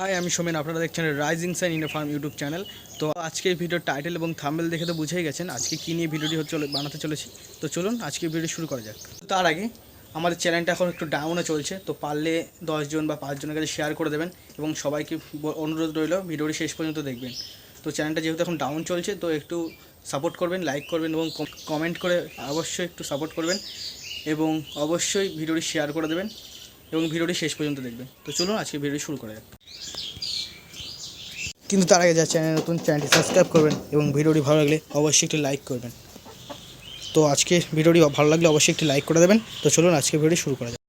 High আমি সোমেন, আপনারা দেখছেন rising sign in farm YouTube channel তো আজকের ভিডিওর টাইটেল এবং থাম্বেল দেখে তো বুঝেই গেছেন, আজকে কী নিয়ে ভিডিওটি হচ্ছে বানাতে চলেছি। তো চলুন আজকে ভিডিও শুরু করা যাক। তার আগে আমাদের চ্যানেলটা এখন একটু ডাউনে চলছে, তো পারলে দশজন বা পাঁচজনের কাছে শেয়ার করে দেবেন এবং সবাইকে অনুরোধ রইল ভিডিওটি শেষ পর্যন্ত দেখবেন। তো চ্যানেলটা যেহেতু এখন ডাউন চলছে, তো একটু সাপোর্ট করবেন লাইক করবেন এবং কমেন্ট করে অবশ্যই একটু সাপোর্ট করবেন এবং অবশ্যই ভিডিওটি শেয়ার করে দেবেন এবং ভিডিওটি শেষ পর্যন্ত দেখবেন। তো চলুন, আজকে ভিডিও শুরু করা যাক। কিন্তু তার আগে যা চ্যানেল নতুন চ্যানেলটি সাবস্ক্রাইব করবেন এবং ভিডিওটি ভালো লাগলে অবশ্যই একটি লাইক করবেন। তো আজকে ভিডিওটি ভালো লাগলে অবশ্যই একটি লাইক করে দেবেন। তো চলুন আজকে ভিডিওটি শুরু করা যাক।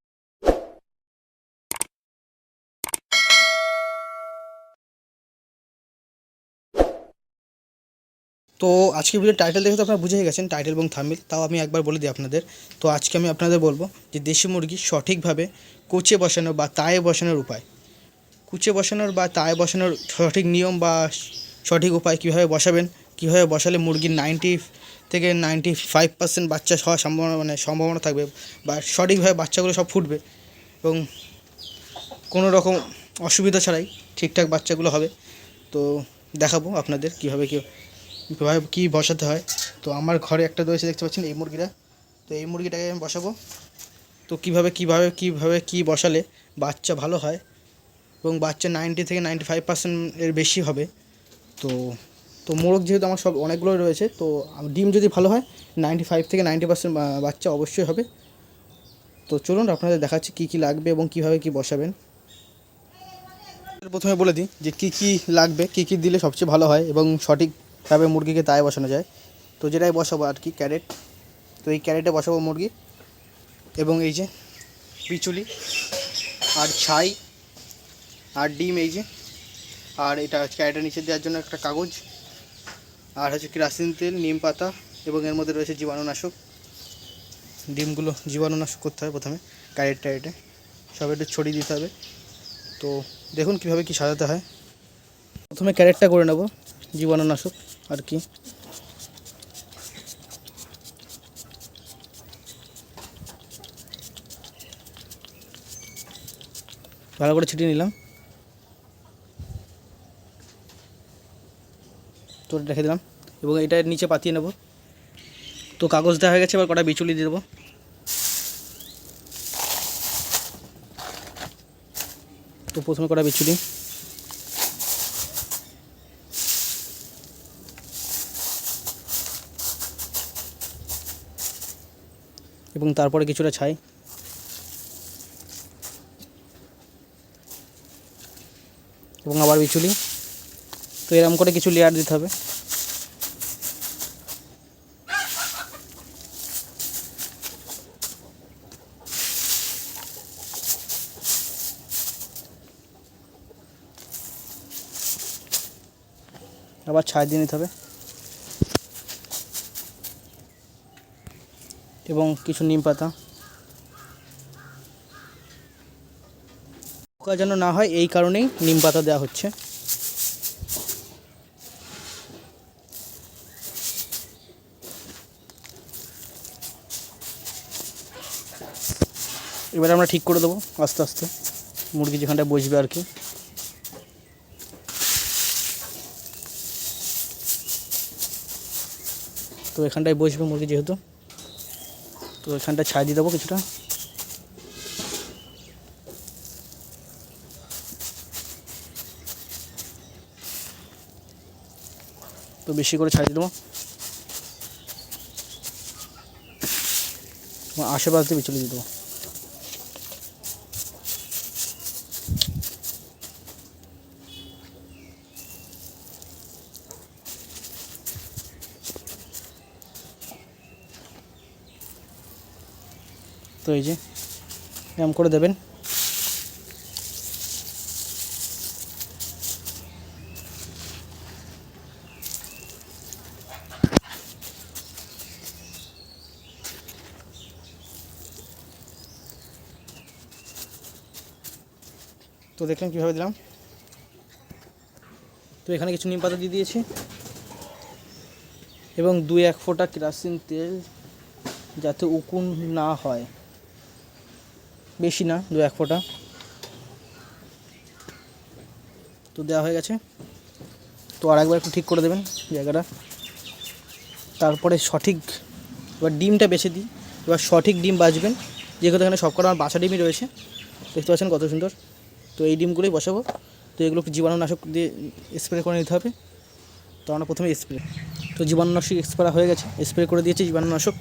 তো আজকে ভিডিও টাইটেল দেখে তো আপনারা বুঝে গেছেন টাইটেল এবং থামিল তাও আমি একবার বলে দিই আপনাদের। তো আজকে আমি আপনাদের বলব যে দেশি মুরগি সঠিকভাবে কোচে বসানো বা তায়ে বসানোর উপায়। কুচে বসানোর বা তায়ে বসানোর সঠিক নিয়ম বা সঠিক উপায় কীভাবে বসাবেন? কীভাবে বসালে মুরগির নাইনটি থেকে নাইনটি ফাইভ পার্সেন্ট বাচ্চা হওয়ার সম্ভাবনা মানে সম্ভাবনা থাকবে বা সঠিকভাবে বাচ্চাগুলো সব ফুটবে এবং কোনো রকম অসুবিধা ছাড়াই ঠিকঠাক বাচ্চাগুলো হবে। তো দেখাবো আপনাদের কীভাবে কী কীভাবে কী বসাতে হয়। তো আমার ঘরে একটা রয়েছে, দেখতে পাচ্ছেন এই মুরগিটা। তো এই মুরগিটাকে আমি বসাবো। তো কীভাবে কীভাবে কীভাবে কী বসালে বাচ্চা ভালো হয় এবং বাচ্চা নাইনটি থেকে নাইনটি ফাইভ পার্সেন্ট এর বেশি হবে। তো তো মোরগ যেহেতু আমার সব অনেকগুলো রয়েছে, তো ডিম যদি ভালো হয় নাইনটি ফাইভ থেকে নাইনটি পার্সেন্ট বাচ্চা অবশ্যই হবে। তো চলুন, আপনাদের দেখাচ্ছি কী কী লাগবে এবং কীভাবে কী বসাবেন। প্রথমে বলে দিই যে কী কী লাগবে, কী কী দিলে সবচেয়ে ভালো হয় এবং সঠিকভাবে মুরগিকে তাই বসানো যায়। তো যেটাই বসাবো আর কি, ক্যারেট। তো এই ক্যারেটে বসাবো মুরগি এবং এই যে বিচুলি আর ছাই। আর ডিম এই যে। আর এটা ক্যারেটের নিচে দেওয়ার জন্য একটা কাগজ। আর হচ্ছে কেরাসিন তেল, নিম পাতা এবং এর মধ্যে রয়েছে জীবাণুনাশক। ডিমগুলো জীবাণুনাশক করতে হবে প্রথমে ক্যারেট ট্যারেটে সব একটু ছড়িয়ে দিতে হবে। তো দেখুন কীভাবে কি সাজাতে হয়। প্রথমে ক্যারেটটা করে নেব, জীবাণুনাশক আর কি। ভালো করে ছিটিয়ে নিলাম। তো রেখে দিলাম। এবং এটা নিচে পাতিয়ে নেব। তো কাগজ দেওয়া হয়ে গেছে, এবার কটা বিচুলি দিয়ে দেবো। তো প্রথমে কটা বিচুলি। এবং তারপরে কিছুটা ছাই। এবং আবার বিচুলি। তো এরকম করে কিছু লেয়ার দিতে হবে। আবার ছাই দিয়ে নিতে হবে। এবং কিছু নিম পাতা। পোকা যেন না হয়, এই কারণেই নিম পাতা দেওয়া হচ্ছে। এবার আমরা ঠিক করে দেবো, আস্তে আস্তে। মুরগি যেখানটায় বসবে আর কি। তো এখানটায় বসবে মুরগি যেহেতু। তো এখানটায় ছাই দিয়ে দেবো কিছুটা। তো বেশি করে ছাই দিয়ে দেবো। আশেপাশ দিয়ে বিচলে দিয়ে দেবো। তো এই যে এরম করে দেবেন। তো দেখলাম কীভাবে দিলাম। তো এখানে কিছু নিম পাতা দিয়ে দিয়েছি। এবং দুই এক ফোঁটা কেরাসিন তেল যাতে উকুন না হয়। বেশি না, দু এক ফোঁটা। তো দেওয়া হয়ে গেছে। তো আর একবার একটু ঠিক করে দেবেন জায়গাটা। তারপরে সঠিক, এবার ডিমটা বেছে দিই। এবার সঠিক ডিম বাছবেন। যেহেতু এখানে সবকটা আমার বাসা ডিমই রয়েছে। দেখতে পাচ্ছেন কত সুন্দর। তো এই ডিমগুলোই বসাবো। তো এগুলো একটু জীবাণুনাশক দিয়ে স্প্রে করে নিতে হবে। তো আমরা প্রথমে স্প্রে। তো জীবাণুনাশক স্প্রে হয়ে গেছে। স্প্রে করে দিয়েছি জীবাণুনাশক।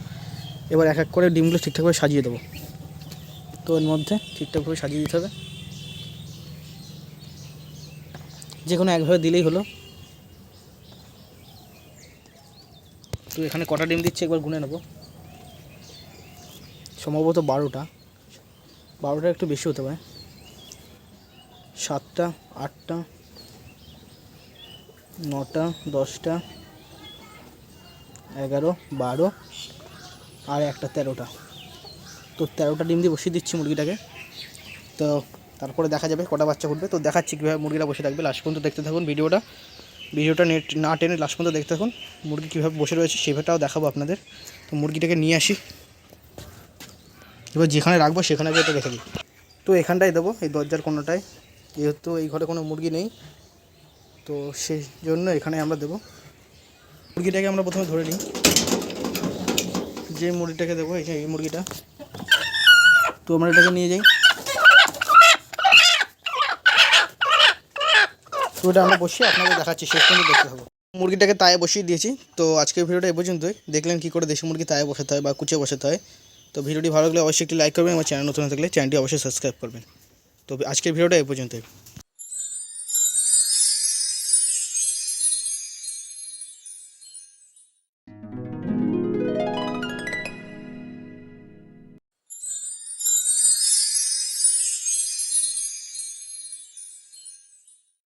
এবার এক এক করে ডিমগুলো ঠিকঠাকভাবে সাজিয়ে দেবো। তো এর মধ্যে ঠিকঠাকভাবে সাজিয়ে দিতে হবে। যে কোনো একভাবে দিলেই হলো। তো এখানে কটা ডিম দিচ্ছে একবার গুনে নেব। সম্ভবত বারোটা। বারোটা একটু বেশি হতে পারে। সাতটা, আটটা, নটা, দশটা, এগারো, বারো, আর একটা তেরোটা। তো তেরোটা ডিম দিয়ে বসিয়ে দিচ্ছি মুরগিটাকে। তো তারপরে দেখা যাবে কটা বাচ্চা ফুটবে তো দেখাচ্ছি কীভাবে মুরগিটা বসে থাকবে। লাস্ট পর্যন্ত দেখতে থাকুন ভিডিওটা। ভিডিওটা নেট, না টেনে লাস্ট পর্যন্ত দেখতে থাকুন মুরগি কীভাবে বসে রয়েছে সেভাবেটাও দেখাবো আপনাদের। তো মুরগিটাকে নিয়ে আসি। এবার যেখানে রাখব সেখানে গিয়ে রেখে দিই। তো এখানটায় দেবো, এই দরজার কোনোটায়। যেহেতু এই ঘরে কোনো মুরগি নেই, তো সেই জন্য এখানে আমরা দেবো। মুরগিটাকে আমরা প্রথমে ধরে নিই। যে মুরগিটাকে দেবো এই মুরগিটা। তো আমরা এটাকে নিয়ে যাই। তো এটা আমরা বসিয়ে আপনাকে দেখাচ্ছি, শেষ পর্যন্ত দেখতে হবে। মুরগিটাকে তায়ে বসিয়ে দিয়েছি। তো আজকের ভিডিওটা এ পর্যন্তই। দেখলেন কী করে দেশি মুরগি তায়ে বসাতে হয় বা কুচে বসাতে হয়। তো ভিডিওটি ভালো লাগলে অবশ্যই একটি লাইক করবেন এবং চ্যানেল নতুন থাকলে চ্যানেলটি অবশ্যই সাবস্ক্রাইব করবেন। তো আজকের ভিডিওটা এ পর্যন্তই।